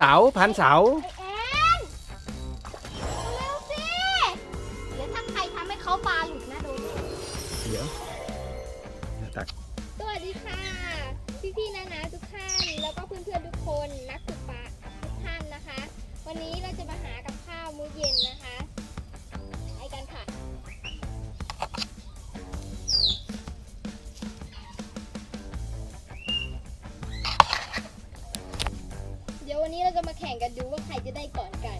เสาพันเสาไอแอนเร็วสิเดี๋ยวถ้าใครทำให้เขาปลาหลุดนะโดนแน่เดี๋ยวเดี๋ยวตักสวัสดีค่ะ พี่ๆนานาทุกท่านแล้วก็เพื่อนๆทุกคนนักตกปลาทุกท่านนะคะ วันนี้เราจะมาหากับข้าวมื้อเย็นนะคะ นนี้เราจะมาแข่งกันดูว่าใครจะได้ก่อนกัน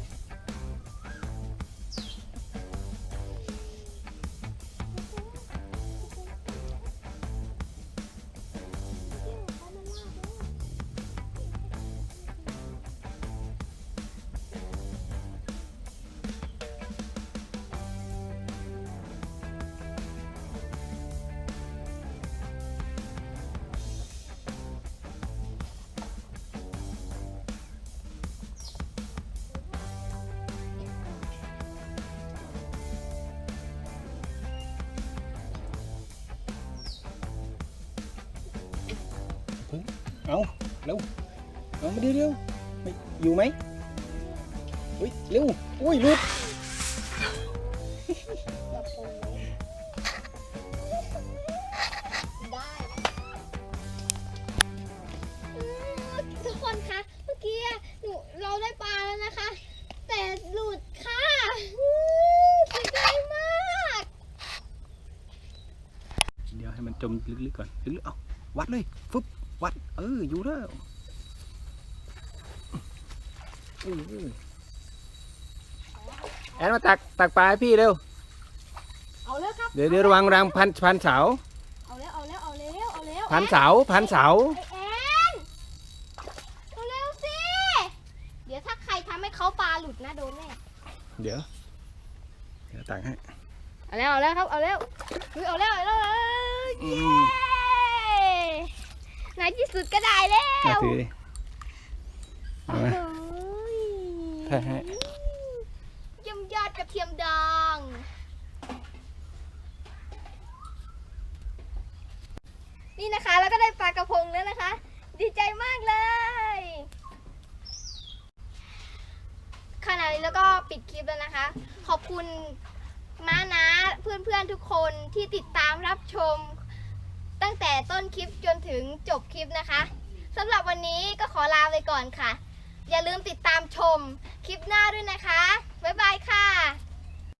เอาเร็วเอามาเร็วเร็วไม่อยู่ไหมเฮ้ยเร็วอุ้ยหลุดแบบตรงนี้ได้อืมทุกคนคะเมื่อกี้อะหนูเราได้ปลาแล้วนะคะ แต่หลุดค่ะอืมเสียใจมาก เดี๋ยวให้มันจมลึกๆก่อนลึกๆเอาวัดเลยฟึบ วัด เออ อยู่แล้วอุ้ยอุ้ยแอนมาตักตักปลาให้พี่เร็ว เอาแล้วครับ เดี๋ยวเดี๋ยวระวังรังพันพันเสา เอาแล้วเอาแล้วเอาแล้วเอาแล้วพันเสาพันเสา ไอแอนเอาเร็วสิ เดี๋ยวถ้าใครทำให้เขาปลาหลุดนะโดนแน่ เดี๋ยว เดี๋ยวตักให้ เอาแล้วเอาแล้วครับเอาแล้วอุ๊ยเอาแล้วเอาแล้วเอาแล้วอืเย้มใน ที่สุดก็ได้แล้ว มาถือดิเอามาโอ้ยแพ้ให้เยี่ยมยอดกระเทียมดองนี่นะคะแล้วก็ได้ปลากระพงแล้วนะคะ ดีใจมากเลยขณะนี้แล้วก็ปิดคลิปแล้วนะคะ ขอบคุณม้านะเพื่อนๆทุกคนที่ติดตามรับชม ตั้งแต่ต้นคลิปจนถึงจบคลิปนะคะสำหรับวันนี้ก็ขอลาไปก่อนค่ะ อย่าลืมติดตามชมคลิปหน้าด้วยนะคะ บ๊ายบายค่ะ